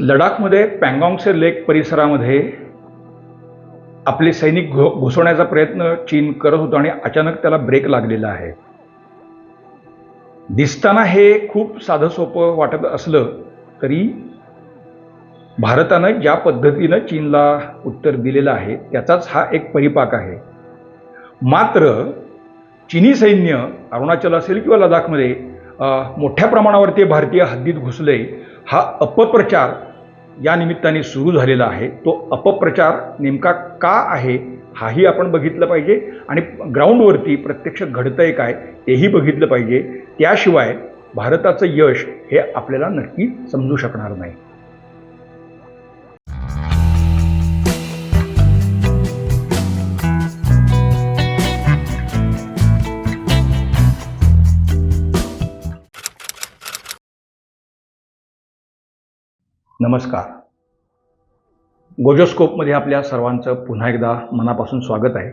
लडाखमध्ये पँगाँगचे लेक परिसरामध्ये आपले सैनिक घो घुसवण्याचा प्रयत्न चीन करत होतो आणि अचानक त्याला ब्रेक लागलेला आहे. दिसताना हे खूप साधं सोपं वाटत असलं तरी भारतानं ज्या पद्धतीनं चीनला उत्तर दिलेलं आहे त्याचाच हा एक परिपाक आहे. मात्र चीनी सैन्य अरुणाचल असेल किंवा लडाखमध्ये मोठ्या प्रमाणावरती भारतीय हद्दीत घुसले हा अपप्रचार या निमित्ताने सुरू झालेला आहे. तो अपप्रचार नेमका का आहे हाही आपण बघितलं पाहिजे आणि ग्राउंडवरती प्रत्यक्ष घडतंय काय तेही बघितलं पाहिजे. त्याशिवाय भारताचं यश हे आपल्याला नक्की समजू शकणार नाही. नमस्कार. गोजोस्कोपमध्ये आपल्या सर्वांचं पुन्हा एकदा मनापासून स्वागत आहे.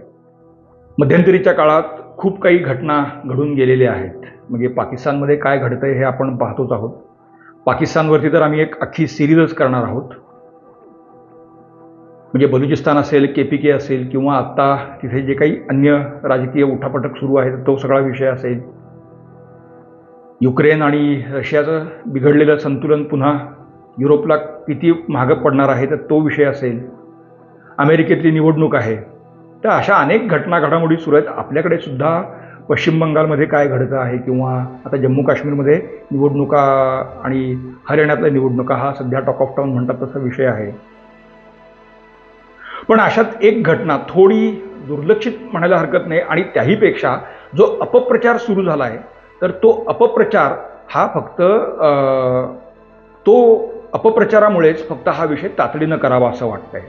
मध्यंतरीच्या काळात खूप काही घटना घडून गेलेल्या आहेत. म्हणजे पाकिस्तानमध्ये काय घडतंय हे आपण पाहतोच आहोत. पाकिस्तानवरती तर आम्ही एक अख्खी सिरीजच करणार आहोत. म्हणजे बलुचिस्तान असेल के पी के असेल किंवा आत्ता तिथे जे काही अन्य राजकीय उठापटक सुरू आहेत तो सगळा विषय असेल. युक्रेन आणि रशियाचं बिघडलेलं संतुलन पुन्हा युरोपला किती मागं पडणार आहे तर तो विषय असेल. अमेरिकेतली निवडणूक आहे. तर अशा अनेक घटना घडामोडी सुरू आहेत. आपल्याकडे सुद्धा पश्चिम बंगालमध्ये काय घडतं आहे किंवा आता जम्मू काश्मीरमध्ये निवडणुका आणि हरियाणातल्या निवडणुका हा सध्या टॉक ऑफ टाऊन म्हणतात तसा विषय आहे. पण अशात एक घटना थोडी दुर्लक्षित म्हणायला हरकत नाही आणि त्याहीपेक्षा जो अपप्रचार सुरू झाला आहे तर तो अपप्रचार हा फक्त तो अपप्रचारामुळेच फक्त हा विषय तातडीनं करावा असं वाटतंय.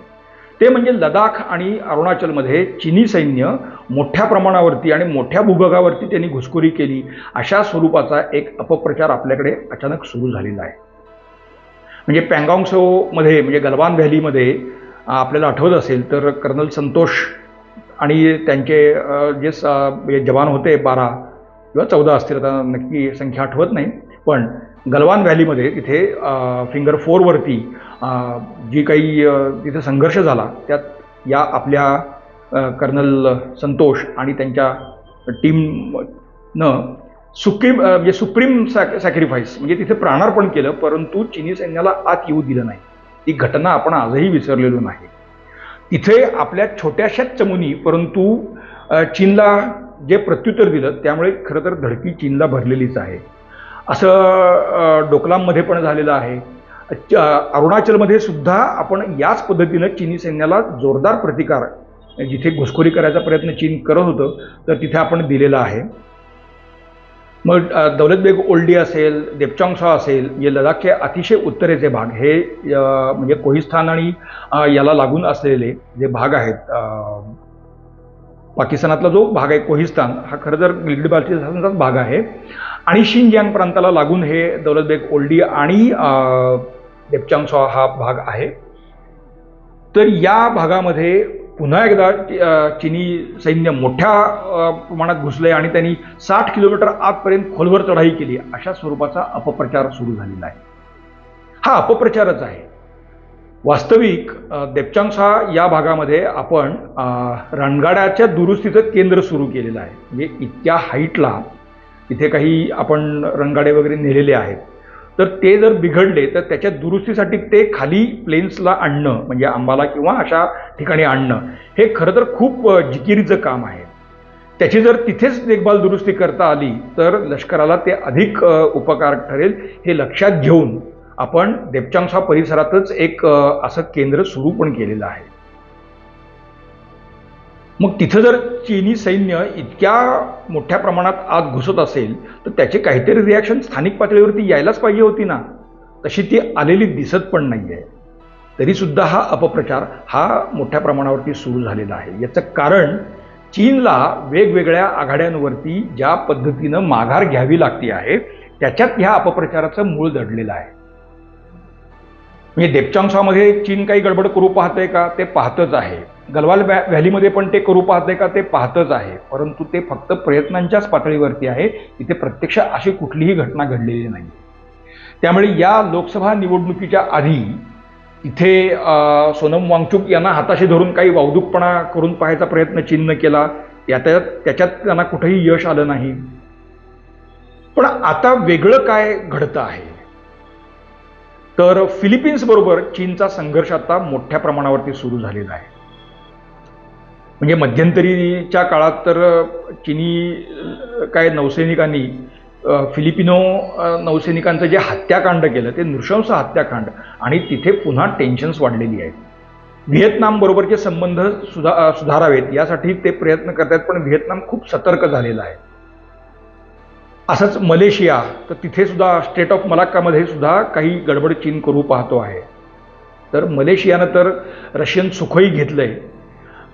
ते म्हणजे लडाख आणि अरुणाचलमध्ये चिनी सैन्य मोठ्या प्रमाणावरती आणि मोठ्या भूभागावरती त्यांनी घुसखोरी केली अशा स्वरूपाचा एक अपप्रचार आपल्याकडे अचानक सुरू झालेला आहे. म्हणजे पँगाँगसोमध्ये म्हणजे गलवान व्हॅलीमध्ये आपल्याला आठवत असेल तर कर्नल संतोष आणि त्यांचे जे जवान होते बारा किंवा चौदा असतील आता नक्की संख्या आठवत नाही पण गलवान व्हॅलीमध्ये तिथे फिंगर फोरवरती जी काही तिथे संघर्ष झाला त्यात या आपल्या कर्नल संतोष आणि त्यांच्या टीमनं सुप्रीम म्हणजे सुप्रीम सॅक सॅक्रिफाईस म्हणजे तिथे प्राणार्पण केलं परंतु चिनी सैन्याला आत येऊ दिलं नाही. ती घटना आपण आजही विसरलेलो नाही. तिथे आपल्या छोट्याशाच चमुनी परंतु चीनला जे प्रत्युत्तर दिलं त्यामुळे खरं तर धडकी चीनला भरलेलीच आहे. असं डोकलाममध्ये पण झालेलं आहे. अरुणाचलमध्ये सुद्धा आपण याच पद्धतीनं चिनी सैन्याला जोरदार प्रतिकार जिथे घुसखोरी करायचा प्रयत्न चीन करत होतं तर तिथे आपण दिलेला आहे. मग दौलतबेग दौलत बेग ओल्डी असेल देपचांगसा असेल हे लडाखचे अतिशय उत्तरेचे भाग हे म्हणजे कोहिस्थान आणि याला लागून असलेले जे भाग आहेत पाकिस्तानातला जो भाग आहे कोहिस्तान हा खरं तर गिलगिट बाल्टिस्तानचाच भाग आहे. आणि शिनजियांग प्रांताला लागून हे दौलत बेग ओल्डी आणि अ, हा भाग आहे. तर या भागामध्ये पुन्हा एकदा चिनी सैन्य मोठ्या प्रमाणात घुसले आणि त्यांनी साठ किलोमीटर आतपर्यंत खोलवर चढाई केली. अशा स्वरूपाचा अपप्रचार सुरू झालेला आहे. हा अपप्रचारच आहे. वास्तविक देपचांगसा या भागामध्ये आपण रणगाड्याच्या दुरुस्तीचं केंद्र सुरू केलेलं आहे. म्हणजे इतक्या हाईटला तिथे काही आपण रंगाडे वगैरे नेलेले आहेत. तर ते जर बिघडले तर त्याच्या दुरुस्तीसाठी ते खाली प्लेन्सला आणणं म्हणजे आंबाला किंवा अशा ठिकाणी आणणं हे खरं तर खूप जिकिरीचं काम आहे. त्याची जर तिथेच देखभाल दुरुस्ती करता आली तर लष्कराला ते अधिक उपकार ठरेल हे लक्षात घेऊन आपण देपचांगसा परिसरातच एक असं केंद्र सुरू पण केलेलं आहे. मग तिथं जर चीनी सैन्य इतक्या मोठ्या प्रमाणात आत घुसत असेल तर त्याचे काहीतरी रिॲक्शन स्थानिक पातळीवरती यायलाच पाहिजे होती ना. तशी ती आलेली दिसत पण नाही आहे तरीसुद्धा हा अपप्रचार हा मोठ्या प्रमाणावरती सुरू झालेला आहे. याचं कारण चीनला वेगवेगळ्या आघाड्यांवरती ज्या पद्धतीनं माघार घ्यावी लागते आहे त्याच्यात ह्या अपप्रचाराचं मूळ दडलेलं आहे. म्हणजे देपचांगसामध्ये चीन काही गडबड करू पाहतंय का? ते पाहतच आहे. गलवाल व्हॅ व्हॅलीमध्ये पण ते करू पाहते का ते पाहतच आहे. परंतु ते फक्त प्रयत्नांच्याच पातळीवरती आहे. इथे प्रत्यक्ष अशी कुठलीही घटना घडलेली नाही. त्यामुळे या लोकसभा निवडणुकीच्या आधी इथे सोनम वांगचूक यांना हाताशी धरून काही वावदूकपणा करून पाहायचा प्रयत्न चिन्ह केला. यात त्याच्यात त्यांना कुठेही यश आलं नाही. पण आता वेगळं काय घडतं आहे? तर फिलिपिन्स बरोबर चीनचा संघर्ष आता मोठ्या प्रमाणावरती सुरू झालेला आहे. म्हणजे मध्यंतरीच्या काळात तर चिनी काय नौसैनिकांनी फिलिपिनो नौसैनिकांचं जे हत्याकांड केलं ते नृशंस हत्याकांड आणि तिथे पुन्हा टेन्शन्स वाढलेली आहेत. व्हिएतनाम बरोबरचे संबंध सुधा सुधारावेत यासाठी ते प्रयत्न करतात पण व्हिएतनाम खूप सतर्क झालेला आहे. असंच मलेशिया तर तिथे सुद्धा स्टेट ऑफ मलाक्कामध्ये सुद्धा काही गडबड चीन करू पाहतो आहे. तर मलेशियानं तर रशियन सुखोई आहे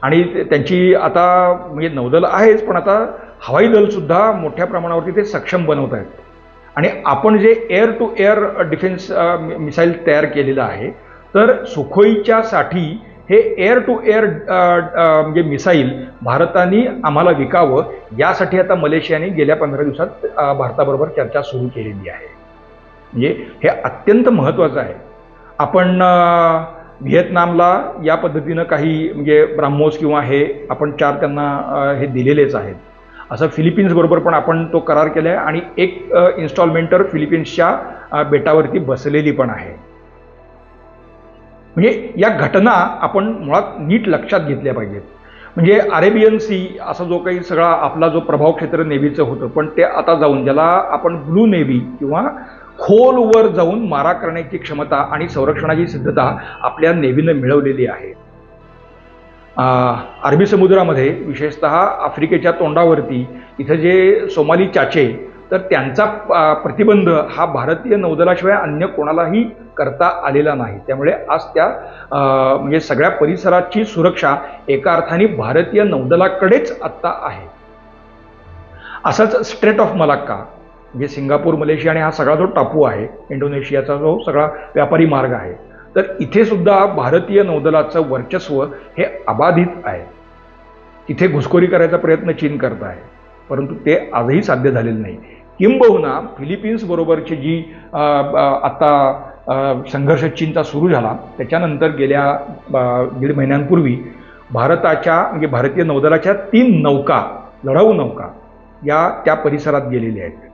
आणि ते- त्यांची आता म्हणजे नौदल आहेच पण आता हवाई दलसुद्धा मोठ्या प्रमाणावरती ते सक्षम बनवत आहेत. आणि आपण जे air to air defence missile तयार केलेलं आहे तर सुखोईच्या साठी हे एअर टू एअर म्हणजे मिसाईल भारताने आम्हाला विकावं यासाठी आता मलेशियाने गेल्या पंधरा दिवसात भारताबरोबर चर्चा सुरू केलेली आहे. म्हणजे हे अत्यंत महत्त्वाचं आहे. आपण व्हिएतनामला या पद्धतीनं काही म्हणजे ब्राह्मोस किंवा हे आपण चार त्यांना हे दिलेलेच आहेत. असं फिलिपिन्सबरोबर पण आपण तो करार केला आहे आणि एक इन्स्टॉलमेंटर फिलिपिन्सच्या बेटावरती बसलेली पण आहे. म्हणजे या घटना आपण मुळात नीट लक्षात घेतल्या पाहिजेत. म्हणजे अरेबियन सी असा जो काही सगळा आपला जो प्रभाव क्षेत्र नेव्हीचं होतं पण ते आता जाऊन ज्याला आपण ब्लू नेव्ही किंवा खोलवर जाऊन मारा करण्याची क्षमता आणि संरक्षणाची सिद्धता आपल्या नेव्हीनं मिळवलेली आहे. अरबी समुद्रामध्ये विशेषतः आफ्रिकेच्या तोंडावरती इथं जे सोमाली चाचे तर त्यांचा प्रतिबंध हा भारतीय नौदलाशिवाय अन्य कोणालाही करता आलेला नाही. त्यामुळे आज त्या म्हणजे सगळ्या परिसराची सुरक्षा एका अर्थाने भारतीय नौदलाकडेच आत्ता आहे. असाच स्ट्रेट ऑफ मलाक्का म्हणजे सिंगापूर मलेशिया आणि हा सगळा जो टापू आहे इंडोनेशियाचा जो सगळा व्यापारी मार्ग आहे तर इथे सुद्धा भारतीय नौदलाचं वर्चस्व हे अबाधित आहे. तिथे घुसखोरी करायचा प्रयत्न चीन करत आहे परंतु ते आजही साध्य झालेलं नाही. किंबहुना फिलिपिन्स बरोबरची जी अ, आता संघर्ष चीनचा सुरू झाला त्याच्यानंतर गेल्या दीड महिन्यांपूर्वी भारताच्या म्हणजे भारतीय नौदलाच्या तीन नौका लढाऊ नौका या त्या परिसरात गेलेल्या आहेत.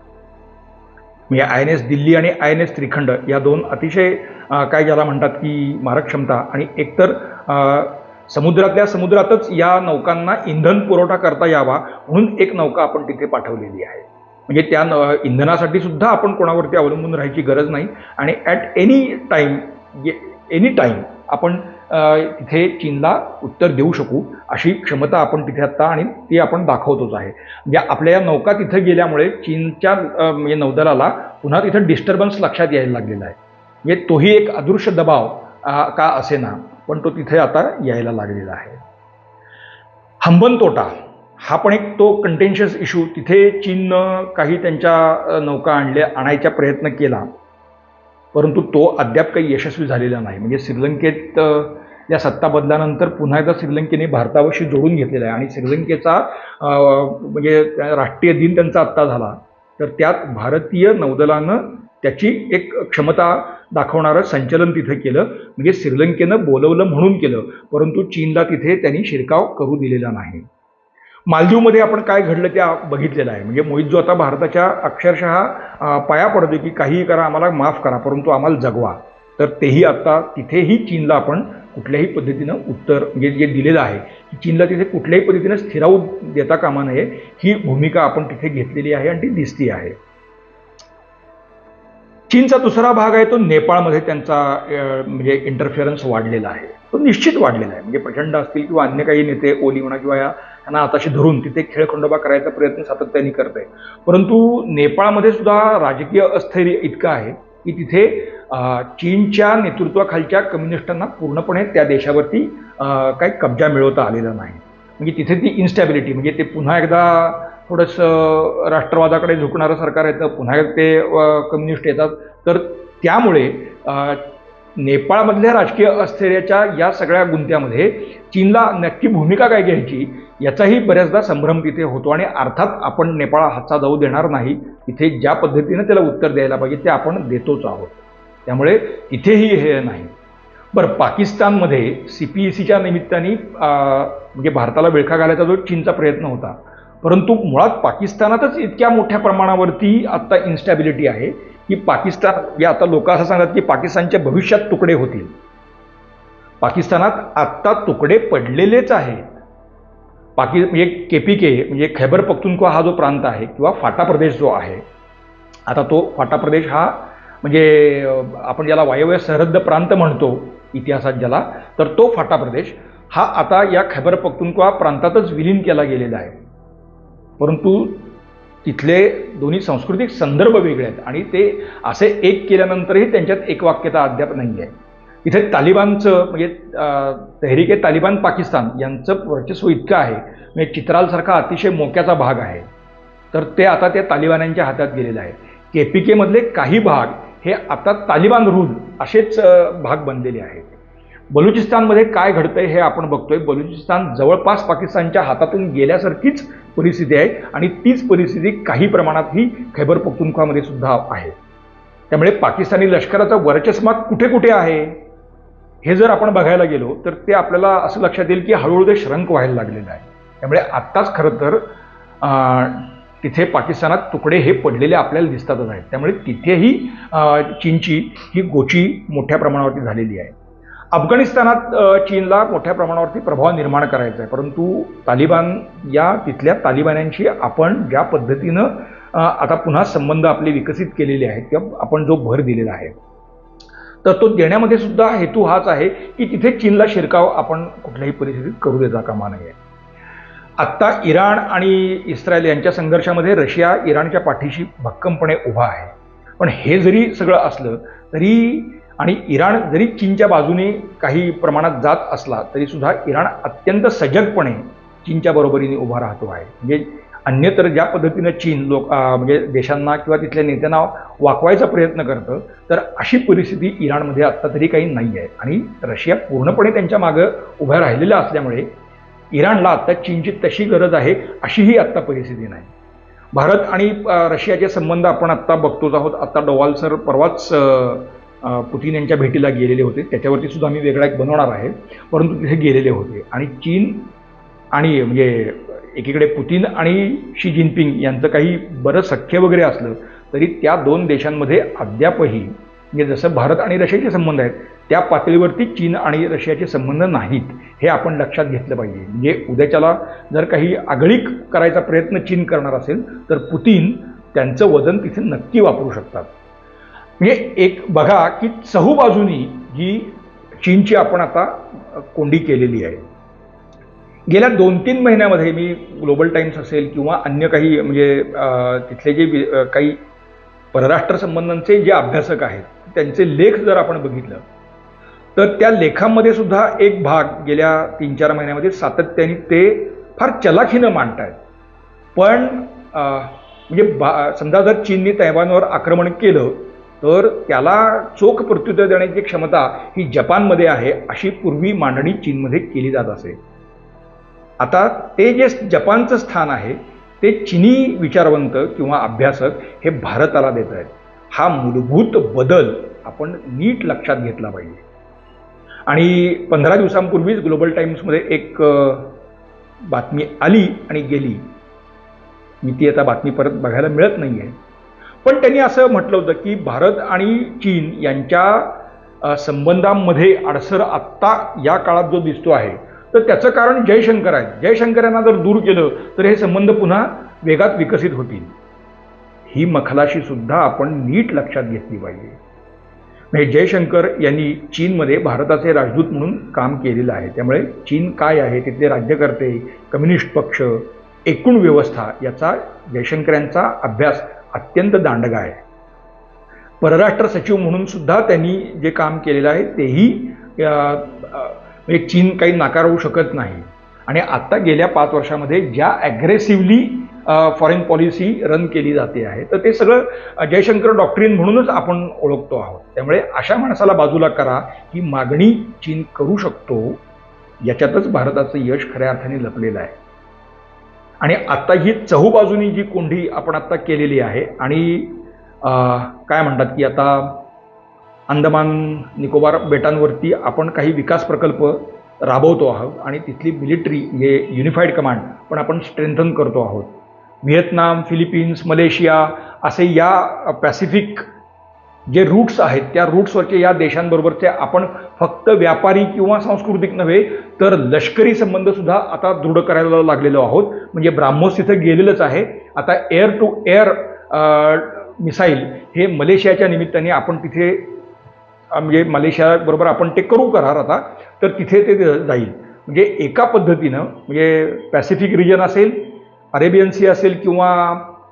म्हणजे आय एन एस दिल्ली आणि आय एन एस त्रिखंड या दोन अतिशय काय ज्याला म्हणतात की मारक क्षमता. आणि एकतर समुद्रातल्या समुद्रातच या नौकांना इंधन पुरवठा करता यावा म्हणून एक नौका आपण तिथे पाठवलेली आहे. म्हणजे त्या न- इंधनासाठी सुद्धा आपण कोणावरती अवलंबून राहायची गरज नाही. आणि at any time any time आपण तिथे चीनला उत्तर देऊ शकू अशी क्षमता आपण तिथे आत्ता आणि ती आपण दाखवतोच आहे. ज्या आपल्या या नौका तिथे गेल्यामुळे चीनच्या म्हणजे नौदलाला पुन्हा तिथं डिस्टर्बन्स लक्षात यायला लागलेला आहे. म्हणजे तोही एक अदृश्य दबाव का असेना पण तो तिथे आता यायला लागलेला आहे. हंबन तोटा हा पण एक तो कंटेन्शियस इश्यू तिथे चीननं काही त्यांच्या नौका आणल्या आणायचा प्रयत्न केला. परंतु तो अद्याप काही यशस्वी झालेला नाही. म्हणजे श्रीलंकेत या सत्ता बदलानंतर पुन्हा एकदा श्रीलंकेने भारतावरशी जोडून घेतलेला आहे. आणि श्रीलंकेचा म्हणजे त्या राष्ट्रीय दिन त्यांचा आत्ता झाला. तर त्यात भारतीय नौदलानं त्याची एक क्षमता दाखवणारं संचलन तिथे केलं. म्हणजे श्रीलंकेनं बोलवलं म्हणून केलं. परंतु चीनला तिथे त्यांनी शिरकाव करू दिलेला नाही. मालदीवमध्ये आपण काय घडलं ते बघितलेलं आहे. म्हणजे मोहित जो आता भारताच्या अक्षरशः पाया पडतो की काहीही करा आम्हाला माफ करा परंतु आम्हाला जगवा. तर तेही आता तिथेही चीनला आपण कुठल्याही पद्धतीनं उत्तर म्हणजे जे दिलेलं आहे की चीनला तिथे कुठल्याही पद्धतीनं स्थिरावू देता कामा नये ही भूमिका आपण तिथे घेतलेली आहे आणि ती दिसती आहे. चीनचा दुसरा भाग आहे तो नेपाळमध्ये त्यांचा म्हणजे इंटरफिअरन्स वाढलेला आहे. तो निश्चित वाढलेला आहे. म्हणजे प्रचंड असतील किंवा अन्य काही नेते ओली म्हणा किंवा या त्यांना आताशी धरून तिथे खेळखंडोबा करायचा प्रयत्न सातत्याने करत आहे परंतु नेपाळमध्ये सुद्धा राजकीय अस्थैर्य इतकं आहे की तिथे चीनच्या नेतृत्वाखालच्या कम्युनिस्टांना पूर्णपणे त्या देशावरती काही कब्जा मिळवता आलेला नाही. म्हणजे तिथे ती इन्स्टॅबिलिटी म्हणजे ते पुन्हा एकदा थोडंसं राष्ट्रवादाकडे झुकणारं सरकार येतं पुन्हा ते कम्युनिस्ट येतात. तर त्यामुळे नेपाळमधल्या राजकीय अस्थिरतेच्या या सगळ्या गुंत्यामध्ये चीनला नक्की भूमिका काय घ्यायची याचाही बऱ्याचदा संभ्रम तिथे होतो आणि अर्थात आपण नेपाळ हातचा जाऊ देणार नाही. इथे ज्या पद्धतीनं त्याला उत्तर द्यायला पाहिजे ते आपण देतोच आहोत. त्यामुळे तिथेही हे नाही. बरं पाकिस्तानमध्ये सी पी ई सीच्या निमित्ताने म्हणजे भारताला विळखा घालायचा जो चीनचा प्रयत्न होता. परंतु मुळात पाकिस्तानातच इतक्या मोठ्या प्रमाणावरती आत्ता इन्स्टॅबिलिटी आहे. की पाकिस्तान या आता लोक असं सांगतात की पाकिस्तानच्या भविष्यात तुकडे होतील. पाकिस्तानात आत्ता तुकडे पडलेलेच आहेत. पाकि म्हणजे के पी के म्हणजे खैबर पख्तूनख्वा हा जो प्रांत आहे किंवा फाटा प्रदेश जो आहे आता तो फाटा प्रदेश हा म्हणजे आपण ज्याला वायव्य सरहद्द प्रांत म्हणतो इतिहासात ज्याला तर तो फाटा प्रदेश हा आता या खैबर पख्तूनख्वा प्रांतातच विलीन केला गेलेला आहे. परंतु तिथले दोन्ही सांस्कृतिक संदर्भ वेगळे आहेत. आणि ते असे एक केल्यानंतरही त्यांच्यात एक वाक्यता अद्याप नाही आहे इथे तालिबानचं म्हणजे तहरीके तालिबान पाकिस्तान यांचं वर्चस्व इतकं आहे म्हणजे चित्रालसारखा अतिशय मोक्याचा भाग आहे. तर ते आता त्या तालिबान्यांच्या हातात गेलेलं आहे के पी केमधले काही भाग हे आता तालिबान रूल असेच भाग बनलेले आहेत. बलुचिस्तानमध्ये काय घडतंय हे आपण बघतोय. बलुचिस्तान जवळपास पाकिस्तानच्या हातातून गेल्यासारखीच परिस्थिती आहे आणि तीच परिस्थिती काही प्रमाणात ही खैबर पख्तुनख्वामध्ये सुद्धा आहे. त्यामुळे पाकिस्तानी लष्कराचा वर्चस्व कुठे कुठे आहे? हे जर आपण बघायला गेलो तर ते आपल्याला असं लक्षात येईल की हळूहळू ते श्रंक व्हायला लागलेलं आहे. त्यामुळे आत्ताच खरं तर तिथे पाकिस्तानात तुकडे हे पडलेले आपल्याला दिसतातच आहेत. त्यामुळे तिथेही चीनची ही गोची मोठ्या प्रमाणावरती झालेली आहे. अफगाणिस्तानात चीनला मोठ्या प्रमाणावरती प्रभाव निर्माण करायचा आहे. परंतु तालिबान या तिथल्या तालिबान्यांशी आपण ज्या पद्धतीनं आता पुन्हा संबंध आपले विकसित केलेले आहेत किंवा आपण जो भर दिलेला आहे. तर तो देण्यामध्ये सुद्धा हेतू हाच आहे की तिथे चीनला शिरकाव आपण कुठल्याही परिस्थितीत करू देता कामा नये. आत्ता इराण आणि इस्रायल यांच्या संघर्षामध्ये रशिया इराणच्या पाठीशी भक्कमपणे उभा आहे. पण हे जरी सगळं असलं तरी आणि इराण जरी चीनच्या बाजूने काही प्रमाणात जात असला तरी सुद्धा इराण अत्यंत सजगपणे चीनच्या बरोबरीने उभा राहतो आहे. म्हणजे अन्यतर ज्या पद्धतीनं चीन लोक म्हणजे देशांना किंवा तिथल्या नेत्यांना वाकवायचा प्रयत्न करतं तर अशी परिस्थिती इराणमध्ये आत्ता तरी काही नाही आहे आणि रशिया पूर्णपणे त्यांच्या मागं उभ्या राहिलेल्या असल्यामुळे इराणला आत्ता चीनची तशी गरज आहे अशीही आत्ता परिस्थिती नाही. भारत आणि रशियाचे संबंध आपण आत्ता बघतोच आहोत. आत्ता डोवाल सर परवाच पुतीन यांच्या भेटीला गेलेले होते. त्याच्यावरती सुद्धा आम्ही वेगळा एक बनवणार आहे. परंतु तिथे गेलेले होते. आणि चीन आणि म्हणजे एकीकडे पुतीन आणि शी जिनपिंग यांचं काही बरं सख्य वगैरे असलं तरी त्या दोन देशांमध्ये अद्यापही म्हणजे जसं भारत आणि रशियाचे संबंध आहेत त्या पातळीवरती चीन आणि रशियाचे संबंध नाहीत हे आपण लक्षात घेतलं पाहिजे. म्हणजे उद्याच्याला जर काही आगळीक करायचा प्रयत्न चीन करणार असेल तर पुतीन त्यांचं वजन तिथे नक्की वापरू शकतात. म्हणजे एक बघा की चहूबाजूनी जी चीनची आपण आता कोंडी केलेली आहे. गेल्या दोन तीन महिन्यामध्ये मी ग्लोबल टाईम्स असेल किंवा अन्य काही म्हणजे तिथले जे काही परराष्ट्र संबंधांचे जे अभ्यासक आहेत त्यांचे लेख जर आपण बघितलं तर त्या लेखामध्ये सुद्धा एक भाग गेल्या तीन चार महिन्यामध्ये सातत्याने ते फार चलाखीनं मांडत आहेत पण म्हणजे बा समजा जर चीनने तैवानवर आक्रमण केलं तर त्याला चोख प्रत्युत्तर देण्याची क्षमता ही जपानमध्ये आहे अशी पूर्वी मांडणी चीनमध्ये केली जात असे. आता ते जे जपानचं स्थान आहे ते चिनी विचारवंत किंवा अभ्यासक हे भारताला देत आहेत. हा मूलभूत बदल आपण नीट लक्षात घेतला पाहिजे. आणि पंधरा दिवसांपूर्वीच ग्लोबल टाईम्समध्ये एक बातमी आली आणि गेली. मी ती आता बातमी परत बघायला मिळत नाही आहे पण त्यांनी असं म्हटलं होतं की भारत आणि चीन यांच्या संबंधांमध्ये अडसर आत्ता या काळात जो दिसतो आहे तर त्याचं कारण जयशंकर आहे जयशंकर यांना जर दूर केलं तर हे संबंध पुन्हा वेगात विकसित होतील. ही मखलाशी सुद्धा आपण नीट लक्षात घेतली पाहिजे. म्हणजे जयशंकर यांनी चीनमध्ये भारताचे राजदूत म्हणून काम केलेलं आहे. त्यामुळे चीन काय आहे तिथले राज्यकर्ते कम्युनिस्ट पक्ष एकूण व्यवस्था याचा जयशंकर यांचा अभ्यास अत्यंत दांडगा आहे. परराष्ट्र सचिव म्हणून सुद्धा त्यांनी जे काम केलेलं आहे तेही म्हणजे चीन काही नाकारवू शकत नाही. आणि आत्ता गेल्या पाच वर्षामध्ये ज्या ॲग्रेसिव्हली फॉरेन पॉलिसी रन केली जाते आहे तर ते सगळं जयशंकर डॉक्ट्रीन म्हणूनच आपण ओळखतो आहोत. त्यामुळे अशा माणसाला बाजूला करा ही मागणी चीन करू शकतो. याच्यातच भारताचं यश खऱ्या अर्थाने लपलेलं आहे. आणि आत्ता ही चहूबाजूनी जी कोंडी आपण आत्ता केलेली आहे आणि काय म्हणतात की आता अंदमान निकोबार बेटांवरती आपण काही विकास प्रकल्प राबवतो आहोत आणि तिथली मिलिटरी हे युनिफाईड कमांड पण आपण स्ट्रेंथन करतो आहोत. व्हिएतनाम फिलिपिन्स मलेशिया असे या पॅसिफिक जे रूट्स आहेत त्या रूट्सवरचे या देशांबरोबरचे आपण फक्त व्यापारी किंवा सांस्कृतिक नव्हे तर लष्करी संबंधसुद्धा आता दृढ करायला लागलेलो आहोत. म्हणजे ब्राह्मोस तिथं गेलेलंच आहे. आता एअर टू एअर मिसाईल हे मलेशियाच्या निमित्ताने आपण तिथे म्हणजे मलेशियाबरोबर आपण ते करू करार आता तर तिथे ते जाईल. म्हणजे एका पद्धतीनं म्हणजे पॅसिफिक रिजन असेल अरेबियन सी असेल किंवा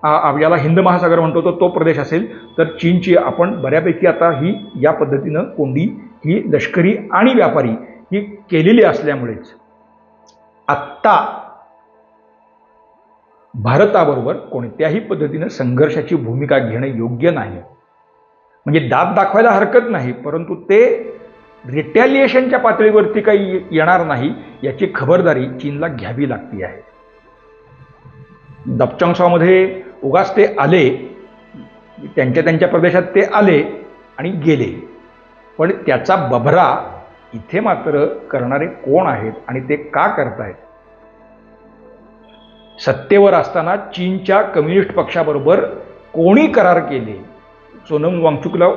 याला हिंद महासागर म्हणतो तर तो प्रदेश असेल. तर चीनची आपण बऱ्यापैकी आता ही या पद्धतीनं कोंडी ही लष्करी आणि व्यापारी ही केलेली असल्यामुळेच आत्ता भारताबरोबर कोणत्याही पद्धतीनं संघर्षाची भूमिका घेणं योग्य नाही. म्हणजे दाब दाखवायला हरकत नाही परंतु ते रिटॅलिएशनच्या पातळीवरती काही येणार नाही याची खबरदारी चीनला घ्यावी लागती आहे. दपचंगसामध्ये उगाच ते आले त्यांच्या त्यांच्या प्रदेशात ते आले आणि गेले. पण त्याचा बभरा इथे मात्र करणारे कोण आहेत आणि ते का करतायत? सत्तेवर असताना चीनच्या कम्युनिस्ट पक्षाबरोबर कोणी करार केले? सोनम वांगचुकला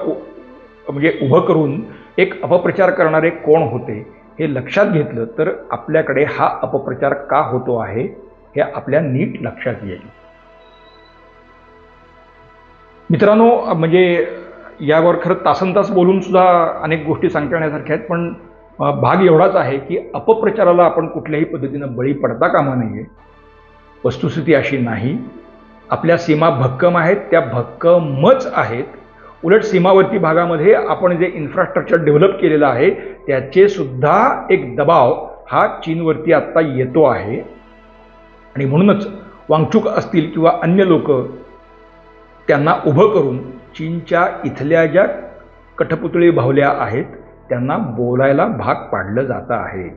म्हणजे उभं करून एक अपप्रचार करणारे कोण होते हे लक्षात घेतलं तर आपल्याकडे हा अपप्रचार का होतो आहे हे आपल्या नीट लक्षात येईल. मित्रांनो म्हणजे यावर खरं तासन तास बोलून सुद्धा अनेक गोष्टी सांगता येण्यासारख्या आहेत पण भाग एवढाच आहे की अपप्रचाराला आपण कुठल्याही पद्धतीनं बळी पडता कामा नये. वस्तुस्थिती अशी नाही. आपल्या सीमा भक्कम आहेत त्या भक्कमच आहेत. उलट सीमावर्ती भागामध्ये आपण जे इन्फ्रास्ट्रक्चर डेव्हलप केलेलं आहे त्याचे सुद्धा एक दबाव हा चीनवरती आत्ता येतो आहे. आणि म्हणूनच वांगचूक असतील किंवा अन्य लोक त्यांना उभं करून चीनच्या इथल्या ज्या कठपुतळी भावल्या आहेत त्यांना बोलायला भाग पाडलं जात आहे.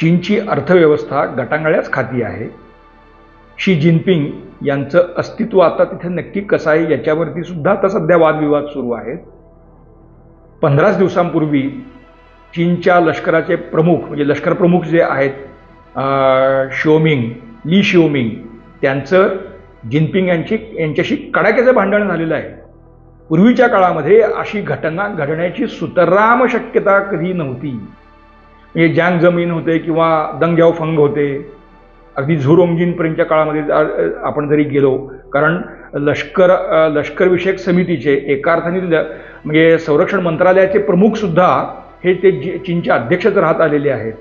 चीनची अर्थव्यवस्था गटांगळ्याच खाती आहे. शी जिनपिंग यांचं अस्तित्व आता तिथे नक्की कसं आहे याच्यावरती सुद्धा आता सध्या वादविवाद सुरू आहेत. पंधराच दिवसांपूर्वी चीनच्या लष्कराचे प्रमुख म्हणजे लष्कर प्रमुख जे आहेत शिओमिंग ली शिओमिंग त्यांचं जिनपिंग यांची यांच्याशी कडाक्याचं भांडण झालेलं आहे. पूर्वीच्या काळामध्ये अशी घटना घडण्याची सुतराम शक्यता कधी नव्हती. म्हणजे जँग जमीन होते किंवा दंग्याव फंग होते अगदी झुरोंगजीनपर्यंतच्या काळामध्ये आपण जरी गेलो कारण लष्कर लष्करविषयक समितीचे एका अर्थाने म्हणजे संरक्षण मंत्रालयाचे प्रमुखसुद्धा हे ते जी- चीनचे अध्यक्षच राहत आलेले आहेत.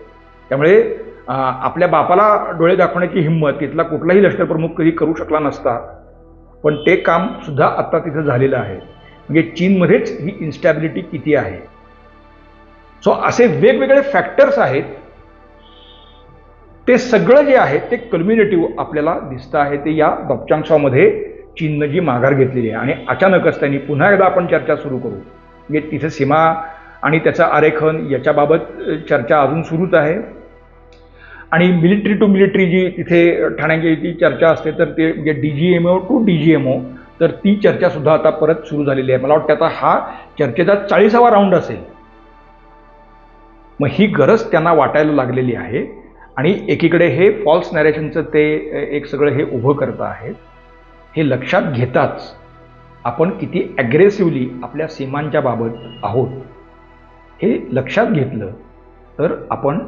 त्यामुळे आपल्या बापाला डोळे दाखवण्याची हिंमत तिथला कुठलाही लष्करप्रमुख कधी करू शकला नसता. पण ते काम सुद्धा आत्ता तिथं झालेलं आहे. म्हणजे चीनमध्येच ही इन्स्टॅबिलिटी किती आहे? सो असे वेगवेगळे फॅक्टर्स आहेत. ते सगळं जे आहे ते कल्म्युनेटिव्ह आपल्याला दिसतं आहे. ते या दपचांगसॉमध्ये चीननं जी माघार घेतलेली आहे. आणि अचानकच त्यांनी पुन्हा एकदा आपण चर्चा सुरू करू. म्हणजे तिथे सीमा आणि त्याचं आरेखन याच्याबाबत चर्चा अजून सुरूच आहे. आणि मिलिटरी टू मिलिटरी जी तिथे ठाण्याची ती चर्चा असते तर ते म्हणजे D G M O to D G M O तर ती चर्चासुद्धा आता परत सुरू झालेली आहे. मला वाटतं आता हा चर्चेचा चाळीसावा राऊंड असेल. मग ही गरज त्यांना वाटायला लागलेली आहे. आणि एकीकडे हे फॉल्स नॅरेशनचं ते एक सगळं हे उभं करतं आहे. हे लक्षात घेताच आपण किती ॲग्रेसिव्हली आपल्या सीमांच्या बाबत आहोत हे लक्षात घेतलं तर आपण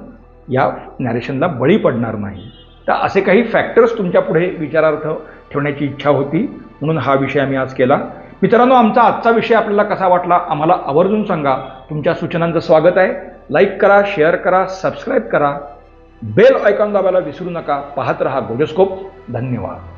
या नॅरेशनला बळी पडणार नाही. तर असे काही फॅक्टर्स तुमच्यापुढे विचारार्थ ठेवण्याची इच्छा होती म्हणून हा विषय आम्ही आज केला. मित्रांनो आमचा आजचा विषय आपल्याला कसा वाटला आम्हाला आवर्जून सांगा. तुमच्या सूचनांचं स्वागत आहे. लाईक करा शेअर करा सबस्क्राईब करा. बेल आयकॉन दाबायला विसरू नका. पाहत रहा गोजोस्कोप धन्यवाद.